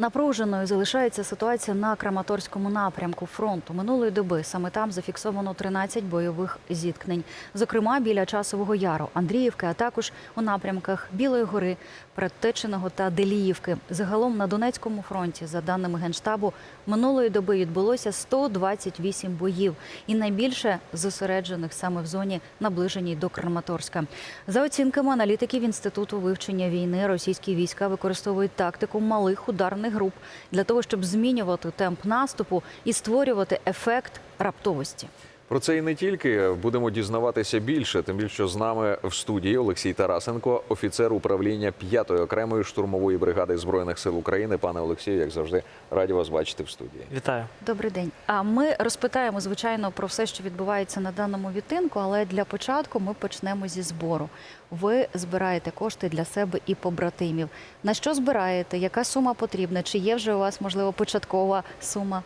Напруженою залишається ситуація на Краматорському напрямку фронту. Минулої доби саме там зафіксовано 13 бойових зіткнень. Зокрема, біля часового яру, Андріївки, а також у напрямках Білої гори, Предтеченого та Деліївки. Загалом на Донецькому фронті, за даними генштабу, минулої доби відбулося 128 боїв, і найбільше зосереджених саме в зоні наближеній до Краматорська. За оцінками аналітиків інституту вивчення війни, російські війська використовують тактику малих ударних груп для того, щоб змінювати темп наступу і створювати ефект раптовості. Про це і не тільки будемо дізнаватися більше, тим більше з нами в студії Олексій Тарасенко, офіцер управління 5-ї окремої штурмової бригади збройних сил України. Пане Олексію, як завжди, раді вас бачити в студії. Вітаю. Добрий день. А ми розпитаємо звичайно про все, що відбувається на даному відтинку, але для початку ми почнемо зі збору. Ви збираєте кошти для себе і побратимів. На що збираєте? Яка сума потрібна? Чи є вже у вас можливо початкова сума?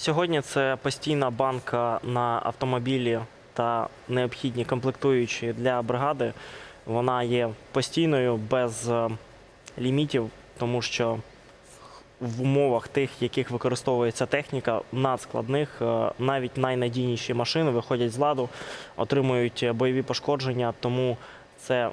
Сьогодні це постійна банка на автомобілі та необхідні комплектуючі для бригади. Вона є постійною без е, лімітів, тому що в умовах тих, яких використовується техніка, надскладних, е, навіть найнадійніші машини виходять з ладу, отримують бойові пошкодження, тому це.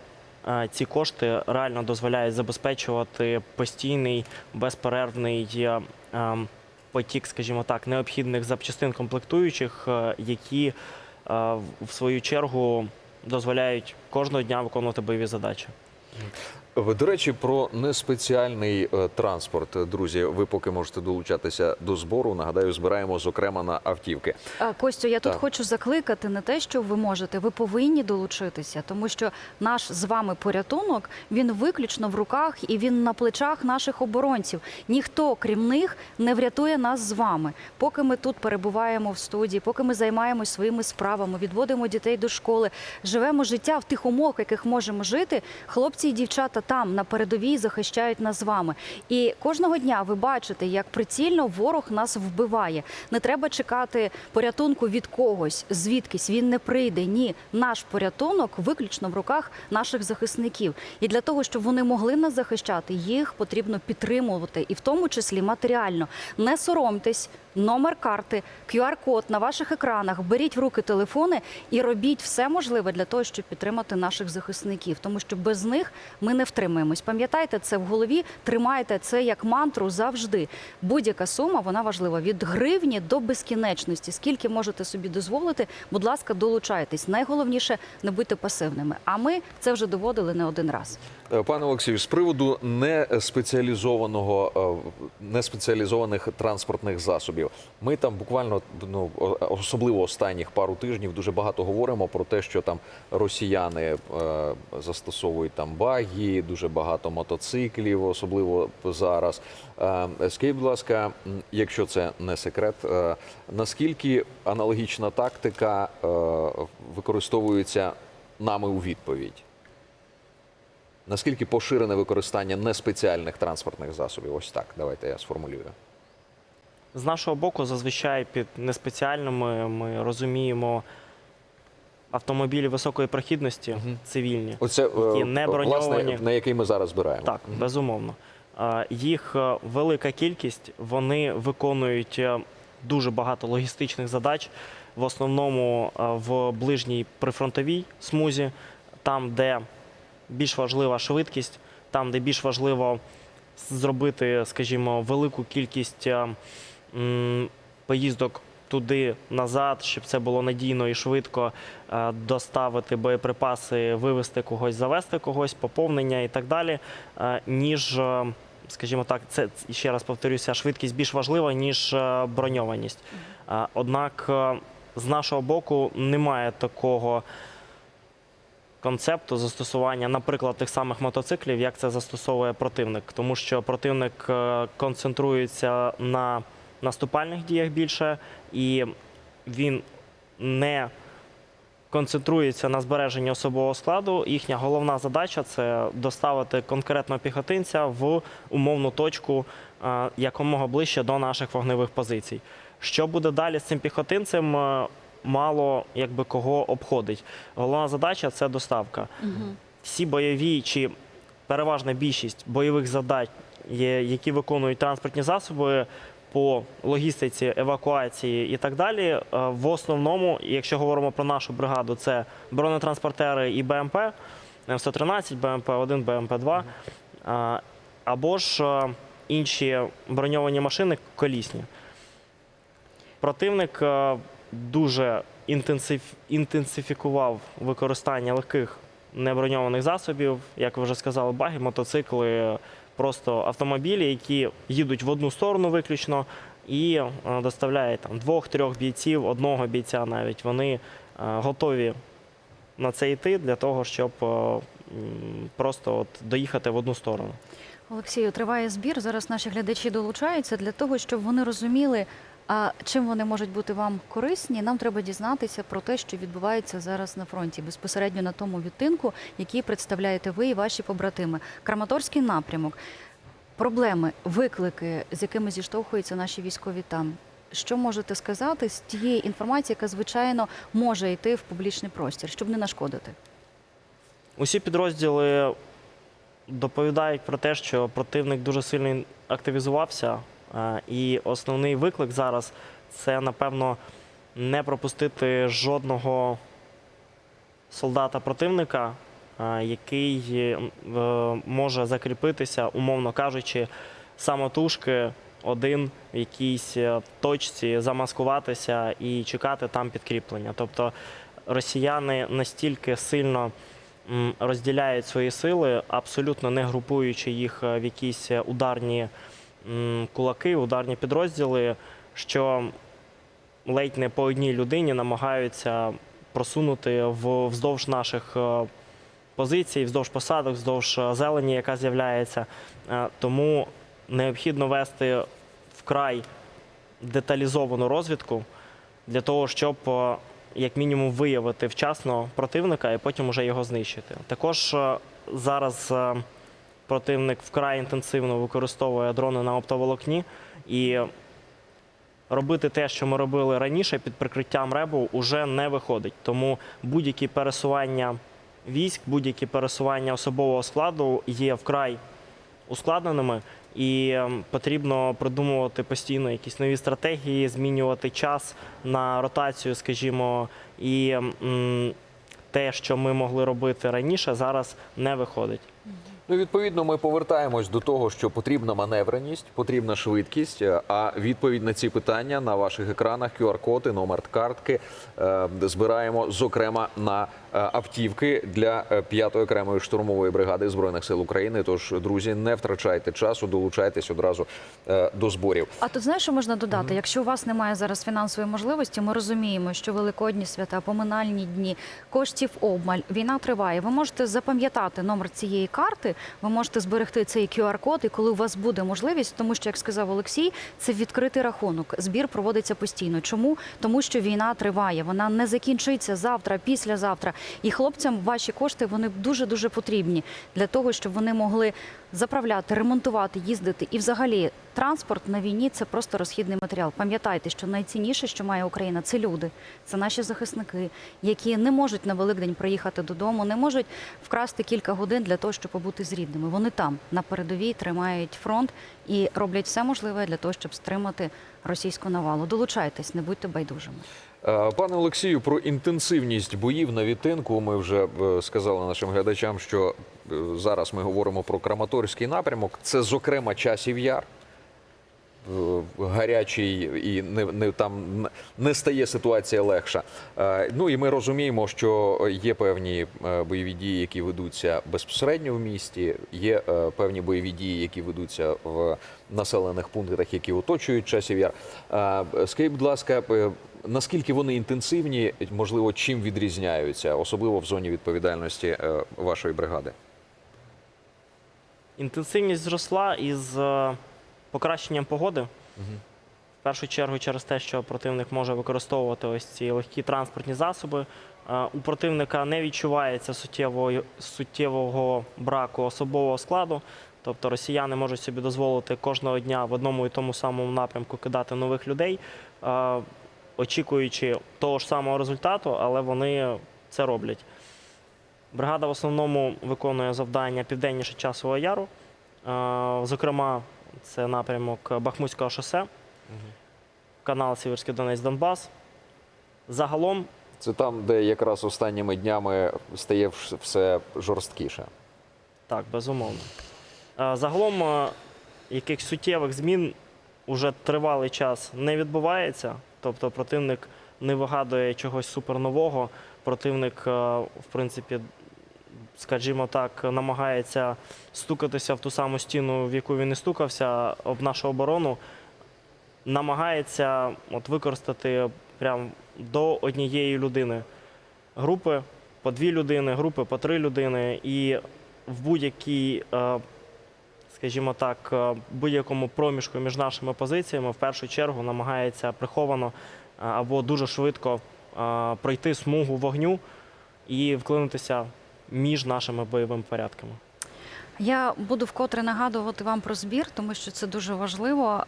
е, Ці кошти реально дозволяють забезпечувати постійний безперервний ем, потік, скажімо так, необхідних запчастин комплектуючих, е, які е, в свою чергу дозволяють кожного дня виконувати бойові задачі. До речі, про неспеціальний е, транспорт, друзі. Ви поки можете долучатися до збору. Нагадаю, збираємо зокрема на автівки. Костю, я тут Так. хочу закликати не те, що ви можете, ви повинні долучитися, тому що наш з вами порятунок він виключно в руках і він на плечах наших оборонців. Ніхто, крім них, не врятує нас з вами. Поки ми тут перебуваємо в студії, поки ми займаємось своїми справами, відводимо дітей до школи, живемо життя в тих умовах, яких можемо жити. Хлопці і дівчата там на передовій захищають нас з вами. І кожного дня ви бачите, як прицільно ворог нас вбиває. Не треба чекати порятунку від когось, звідкись він не прийде. Ні, наш порятунок виключно в руках наших захисників. І для того, щоб вони могли нас захищати, їх потрібно підтримувати, і в тому числі матеріально. Не соромтесь. Номер карти, QR-код на ваших екранах. Беріть в руки телефони і робіть все можливе для того, щоб підтримати наших захисників, тому що без них ми не втримаємось. Пам'ятайте це в голові, тримайте це як мантру завжди. Будь-яка сума вона важлива від гривні до безкінечності. Скільки можете собі дозволити, будь ласка, долучайтесь. Найголовніше не будьте пасивними. А ми це вже доводили не один раз. Е, Пане Олексію, з приводу неспеціалізованого е, неспеціалізованих транспортних засобів, ми там буквально ну особливо останніх пару тижнів дуже багато говоримо про те, що там росіяни е, застосовують там багі, дуже багато мотоциклів, особливо зараз. Е, Скажіть, будь ласка, якщо це не секрет, е, наскільки аналогічна тактика е, використовується нами у відповідь? Наскільки поширене використання неспеціальних транспортних засобів? Ось так, давайте я сформулюю. З нашого боку, зазвичай під неспеціальними ми розуміємо автомобілі високої прохідності, цивільні. Оце Які е, не власне, броньовані. на який ми зараз збираємо. Так, безумовно. Е, Їх е, велика кількість, вони виконують е, дуже багато логістичних задач, в основному е, в ближній прифронтовій смузі, там, де більш важлива швидкість, там, де більш важливо зробити, скажімо, велику кількість е, поїздок туди назад, щоб це було надійно і швидко е, доставити боєприпаси, вивезти когось, завести когось, поповнення і так далі, е, ніж. е, Скажімо так, це ще раз повторюся, швидкість більш важлива, ніж броньованість. Однак з нашого боку немає такого концепту застосування, наприклад, тих самих мотоциклів, як це застосовує противник, тому що противник концентрується на наступальних діях більше, і він не концентрується на збереженні особового складу. Їхня головна задача це доставити конкретного піхотинця в умовну точку е, якомога ближче до наших вогневих позицій. Що буде далі з цим піхотинцем? е, Мало якби кого обходить. Головна задача це доставка. Всі бойові чи переважна більшість бойових задач які виконують транспортні засоби по логістиці, евакуації і так далі. Е, В основному, якщо говоримо про нашу бригаду, це бронетранспортери і БМП, М113, БМП-1, БМП-2, або ж е, інші броньовані машини колісні. Противник е, дуже інтенсифікував використання легких неброньованих засобів, як ви вже сказали, баги, мотоцикли, просто автомобілі, які їдуть в одну сторону виключно і е, доставляють там двох-трьох бійців, одного бійця навіть. Вони е, готові на це йти для того, щоб е, просто от доїхати в одну сторону. Олексію, триває збір. Зараз наші глядачі долучаються для того, щоб вони розуміли, а чим вони можуть бути вам корисні. Нам треба дізнатися про те, що відбувається зараз на фронті, безпосередньо на тому відтинку, який представляєте ви і ваші побратими. Краматорський напрямок, проблеми, виклики, з якими зіштовхуються наші військові там. Що можете сказати з тієї інформації, яка звичайно може йти в публічний простір, щоб не нашкодити? Усі підрозділи доповідають про те, що противник дуже сильно активізувався, і основний виклик зараз це, напевно, не пропустити жодного солдата противника, е, який е, може закріпитися, умовно кажучи, самотужки один в якійсь е, точці, замаскуватися і чекати там підкріплення. Тобто росіяни настільки сильно розділяють свої сили, абсолютно не групуючи їх е, в якісь е, ударні кулаки, ударні підрозділи, що ледь не по одній людині намагаються просунути вздовж наших е, позицій, вздовж посадок, вздовж е, зелені, яка з'являється. Е, Тому необхідно вести вкрай деталізовану розвідку для того, щоб як мінімум виявити вчасно противника і потім уже його знищити. Також зараз противник вкрай інтенсивно використовує дрони на оптоволокні і робити те, що ми робили раніше під прикриттям ребу, уже не виходить. Тому будь-які пересування військ, будь-які пересування особового складу є вкрай ускладненими, і ем, потрібно придумувати постійно якісь нові стратегії, змінювати час на ротацію, скажімо, і м, те, що ми могли робити раніше, зараз не виходить. Ну, відповідно, ми повертаємось до того, що потрібна маневреність, потрібна швидкість. е, А відповідь на ці питання на ваших екранах qr коди номер картки е, збираємо, зокрема, на автівки для е, 5-ї окремої штурмової бригади збройних сил України. Тож, друзі, не втрачайте часу, долучайтесь одразу е, до зборів. А тут знаєш, що можна додати? Якщо у вас немає зараз фінансової можливості, ми розуміємо, що великодні свята, поминальні дні, коштів обмаль, війна триває. Ви можете запам'ятати номер цієї карти, ви можете зберегти цей QR-код, і коли у вас буде можливість, тому що, як сказав Олексій, це відкритий рахунок. Збір проводиться постійно. Чому? Тому що війна триває, вона не закінчиться завтра, післязавтра. І хлопцям ваші кошти вони дуже дуже потрібні для того, щоб вони могли заправляти, ремонтувати, їздити. І взагалі транспорт на війні це просто розхідний матеріал. Пам'ятайте, що найцінніше, що має Україна, це люди, це наші захисники, які не можуть на Великдень приїхати додому, не можуть вкрасти кілька годин для того, щоб побути з рідними. Вони там на передовій тримають фронт і роблять все можливе для того, щоб стримати російську навалу. Долучайтесь, не будьте байдужими. Е, Пане Олексію, про інтенсивність боїв на відтинку ми вже е, сказали нашим глядачам, що зараз ми говоримо про Краматорський напрямок. Це, зокрема, часів яр. Е, Гарячий і не, не там не стає ситуація легша. Е, Ну і ми розуміємо, що є певні е, бойові дії, які ведуться безпосередньо в місті. Є певні бойові дії, які ведуться в населених пунктах, які оточують часів яр. Скажіть, будь ласка, наскільки вони інтенсивні, можливо, чим відрізняються, особливо в зоні відповідальності вашої бригади? Інтенсивність зросла із е, покращенням погоди. В першу чергу через те, що противник може використовувати ось ці легкі транспортні засоби. Е, У противника не відчувається суттєвого браку особового складу. Тобто росіяни можуть собі дозволити кожного дня в одному і тому самому напрямку кидати нових людей, е, очікуючи того ж самого результату, але вони це роблять. Бригада в основному виконує завдання південніше часового яру. Зокрема, це напрямок Бахмутського шосе, канал Сіверський Донець Донбас. Загалом Це там, де якраз останніми днями стає все жорсткіше. Так, безумовно. Е, Загалом е, якихось суттєвих змін уже тривалий час не відбувається. Тобто противник не вигадує чогось супернового. Противник, е, в принципі, скажімо так, намагається стукатися в ту саму стіну, в яку він і стукався, об нашу оборону. Намагається от, використати прям до однієї людини групи, по дві людини, групи по три людини. І в будь-якій, е, скажімо так, е, будь-якому проміжку між нашими позиціями в першу чергу намагається приховано е, або дуже швидко пройти смугу вогню і вклинитися між нашими бойовими порядками. Я буду вкотре нагадувати вам про збір, тому що це дуже важливо.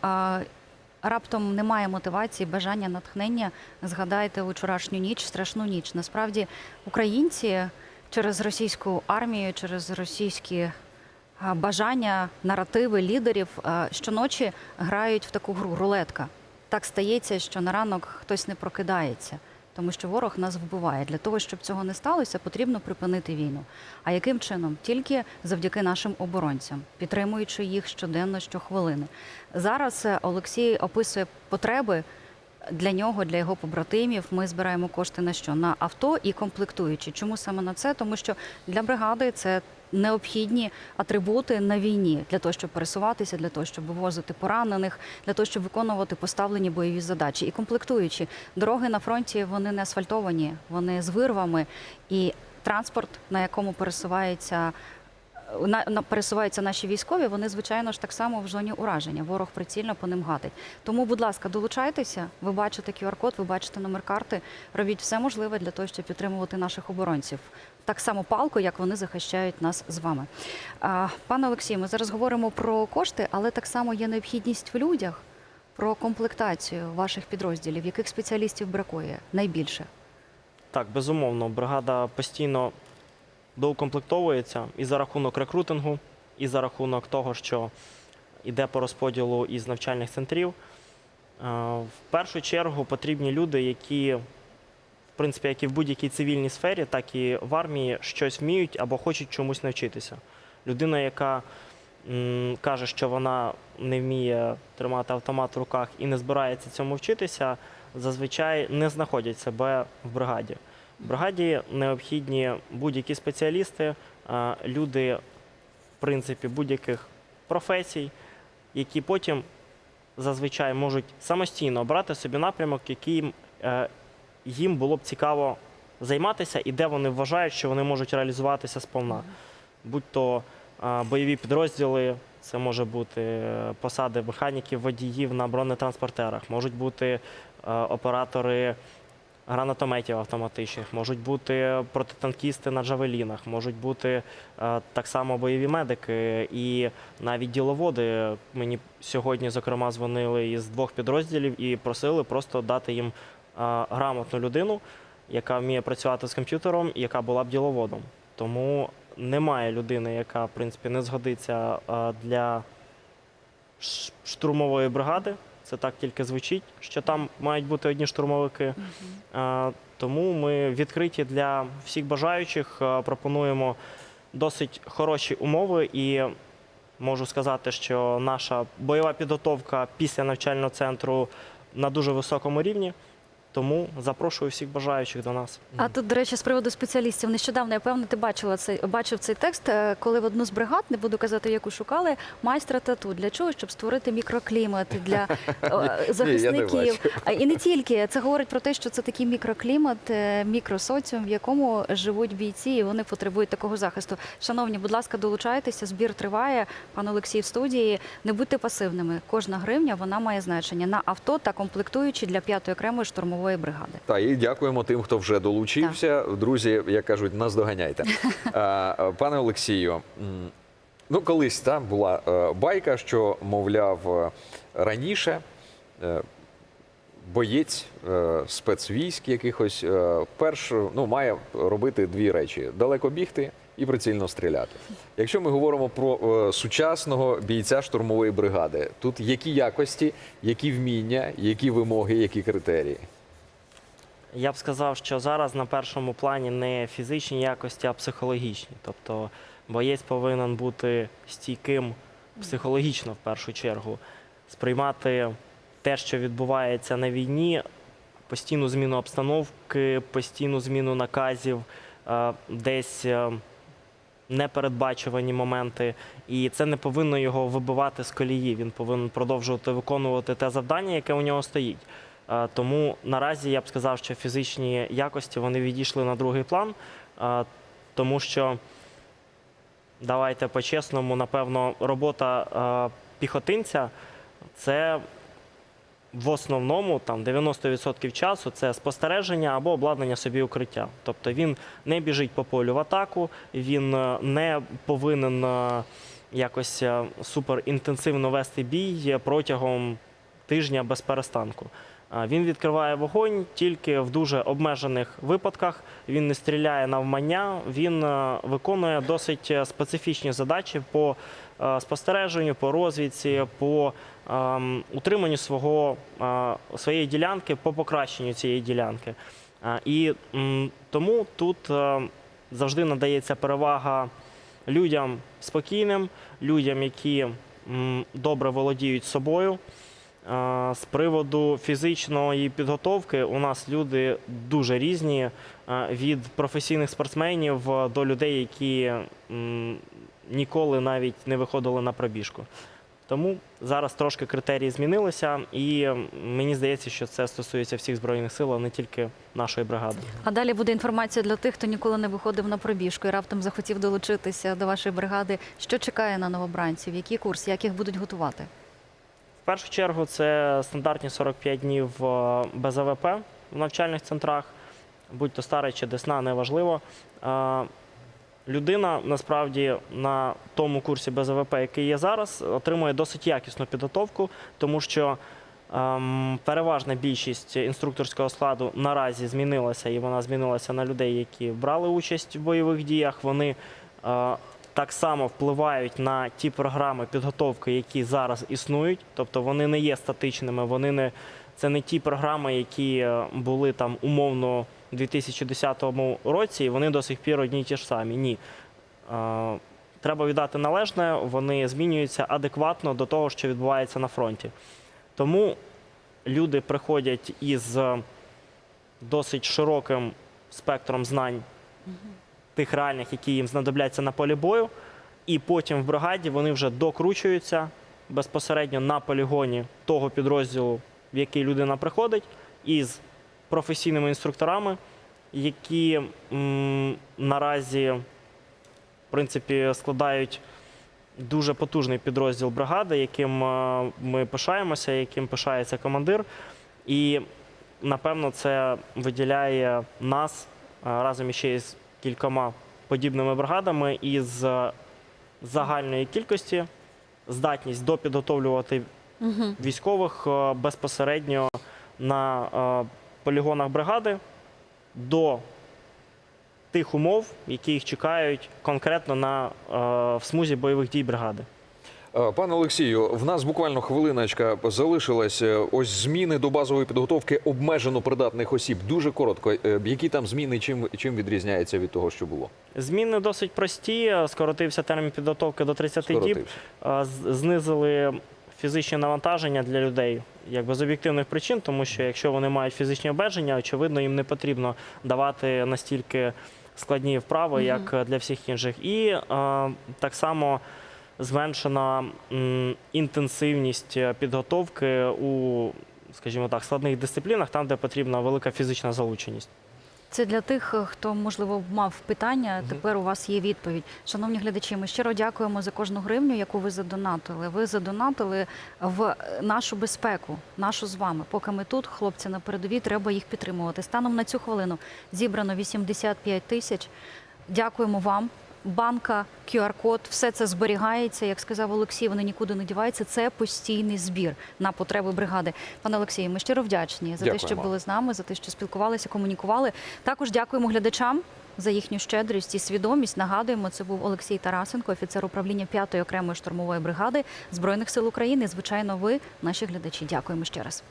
Раптом немає мотивації, бажання, натхнення. Згадайте вчорашню ніч, страшну ніч. Насправді українці через російську армію, через російські бажання, наративи лідерів щоночі грають в таку гру рулетка. Так стається, що на ранок хтось не прокидається, тому що ворог нас вбиває. Для того, щоб цього не сталося, потрібно припинити війну. А яким чином? Тільки завдяки нашим оборонцям, підтримуючи їх щоденно, щохвилини. Зараз е, Олексій описує потреби для нього, для його побратимів. Ми збираємо кошти на що? На авто і комплектуючі. Чому саме на це? Тому що для бригади це необхідні атрибути на війні для того, щоб пересуватися, для того, щоб вивозити поранених, для того, щоб виконувати поставлені бойові задачі. І комплектуючі дороги на фронті вони не асфальтовані, вони з вирвами і транспорт, на якому пересувається на, пересуваються наші військові, вони звичайно ж так само в зоні ураження. Ворог прицільно по ним гатить. Тому, будь ласка, долучайтеся. Ви бачите QR-код, ви бачите номер карти. Робіть все можливе для того, щоб підтримувати наших оборонців. Так само палко, як вони захищають нас з вами. Пане Олексію, ми зараз говоримо про кошти, але так само є необхідність в людях про комплектацію ваших підрозділів. Яких спеціалістів бракує найбільше? Так, безумовно, бригада постійно доукомплектовується і за рахунок рекрутингу, і за рахунок того, що йде по розподілу із навчальних центрів. Е, В першу чергу потрібні люди, які, в принципі, як і в будь-якій цивільній сфері, так і в армії щось вміють або хочуть чомусь навчитися. Людина, яка м, каже, що вона не вміє тримати автомат в руках і не збирається цьому вчитися, зазвичай не знаходять себе в бригаді. Бригаді необхідні будь-які спеціалісти, е, люди, в принципі, будь-яких професій, які потім зазвичай можуть самостійно обрати собі напрямок, яким е, їм було б цікаво займатися, і де вони вважають, що вони можуть реалізуватися сповна. Будь-то е, бойові підрозділи, це може бути посади механіків, водіїв на бронетранспортерах, можуть бути оператори гранатометів автоматичних, можуть бути протитанкісти на джавелінах, можуть бути е, так само бойові медики і навіть діловоди. Мені сьогодні, зокрема, дзвонили із двох підрозділів і просили просто дати їм е, грамотну людину, яка вміє працювати з комп'ютером, і яка була б діловодом. Тому немає людини, яка в принципі не згодиться е, для штурмової бригади. Це так тільки звучить, що там мають бути одні штурмовики. Тому ми відкриті для всіх бажаючих. Пропонуємо досить хороші умови, і можу сказати, що наша бойова підготовка після навчального центру на дуже високому рівні. Тому запрошую всіх бажаючих до нас. А тут, до речі, з приводу спеціалістів, нещодавно я певно, ти бачила цей бачив цей текст, е, коли в одну з бригад, не буду казати, яку шукали, майстра тату. Для чого? Щоб створити мікроклімат для е, захисників. І не тільки це говорить про те, що це такий мікроклімат, е, мікросоціум, в якому живуть бійці, і вони потребують такого захисту. Шановні, будь ласка, долучайтеся. Збір триває. Пан Олексій в студії. Не будьте пасивними. Кожна гривня вона має значення на авто та комплектуючі для п'ятої окремої штурмової бригади. Так, і дякуємо тим, хто вже долучився. Друзі, як кажуть, нас доганяйте. Пане Олексію, ну колись там була е, байка, що, мовляв, е, раніше е, боєць спецвійськ якихось перш ну, має робити дві речі: далеко бігти і прицільно стріляти. Якщо ми говоримо про сучасного бійця штурмової бригади, тут які якості, які вміння, які вимоги, які критерії? Я б сказав, що зараз на першому плані не фізичні якості, а психологічні. Тобто боєць повинен бути стійким психологічно в першу чергу, сприймати те, що відбувається на війні, постійну зміну обстановки, постійну зміну наказів, е, десь е, непередбачувані моменти. І це не повинно його вибивати з колії. Він повинен продовжувати виконувати те завдання, яке у нього стоїть. Е, Тому наразі я б сказав, що фізичні якості вони відійшли на другий план, е, тому що давайте по-чесному, напевно, робота е, піхотинця це в основному там 90% часу це спостереження або обладнання собі укриття. Тобто він не біжить по полю в атаку, він не повинен якось суперінтенсивно вести бій протягом тижня без перестанку. Він відкриває вогонь тільки в дуже обмежених випадках. Він не стріляє навмання, він е, виконує досить е, специфічні задачі по е, спостереженню, по розвідці, по ем, утриманню свого, своєї ділянки, по покращенню цієї ділянки. І тому тут завжди надається перевага людям спокійним, людям, які добре володіють собою. З приводу фізичної підготовки у нас люди дуже різні від професійних спортсменів до людей, які ніколи навіть не виходили на пробіжку. Тому зараз трошки критерії змінилися, і мені здається, що це стосується всіх збройних сил, а не тільки нашої бригади. А далі буде інформація для тих, хто ніколи не виходив на пробіжку і раптом захотів долучитися до вашої бригади. Що чекає на новобранців? Який курс, як їх будуть готувати? Першу чергу це стандартні 45 днів е, без АВП в навчальних центрах, будь то старий чи десна, неважливо. Е, Людина насправді на тому курсі без АВП, який є зараз, отримує досить якісну підготовку, тому що ем, переважна більшість інструкторського складу наразі змінилася, і вона змінилася на людей, які брали участь в бойових діях. Вони е, так само впливають на ті програми підготовки, які зараз існують. Тобто вони не є статичними, вони не це не ті програми, які е, були там умовно у 2010 році, і вони до сих пір одні ті ж самі. Ні. Е, Треба віддати належне, вони змінюються адекватно до того, що відбувається на фронті. Тому люди приходять із е, досить широким спектром знань тих реальних, які їм знадобляться на полі бою, і потім в бригаді вони вже докручуються безпосередньо на полігоні того підрозділу, в який людина приходить, із професійними інструкторами, які м, наразі в принципі складають дуже потужний підрозділ бригади, яким е, ми пишаємося, яким пишається командир. І напевно це виділяє нас е, разом іще із кількома подібними бригадами із е, загальної кількості здатність допідготовлювати Угу. військових е, безпосередньо на е, полігонах бригади до тих умов, які їх чекають конкретно на, в смузі бойових дій бригади. Е, Пане Олексію, в нас буквально хвилиночка залишилась. Е, Ось зміни до базової підготовки обмежено придатних осіб. Дуже коротко. Е, Які там зміни, чим, чим відрізняється від того, що було? Зміни досить прості. Скоротився термін підготовки до 30 діб. Скоротився. Знизили фізичні навантаження для людей, якби з об'єктивних причин, тому що якщо вони мають фізичні обмеження, очевидно, їм не потрібно давати настільки складні вправи, як для всіх інших. І е, так само зменшена інтенсивність е, підготовки у, скажімо так, складних дисциплінах, там, де потрібна велика фізична залученість. Це для тих, е, хто можливо мав питання. Тепер у вас є відповідь. Шановні глядачі, ми щиро дякуємо за кожну гривню, яку ви задонатили. Ви задонатили в е, нашу безпеку, нашу з вами. Поки ми тут, хлопці на передовій, треба їх підтримувати. Станом на цю хвилину зібрано 85 тисяч. Дякуємо вам. Банка, QR-код, все це зберігається. Як сказав Олексій, вони нікуди не діваються. Це постійний збір на потреби бригади. Пане Олексію, ми щиро вдячні за те, що були з нами, за те, що спілкувалися, комунікували. Також дякуємо глядачам. за їхню щедрість і свідомість. Нагадуємо, це був Олексій Тарасенко, офіцер управління 5-ї окремої штурмової бригади збройних сил України. Звичайно, ви, наші глядачі. Дякуємо ще раз.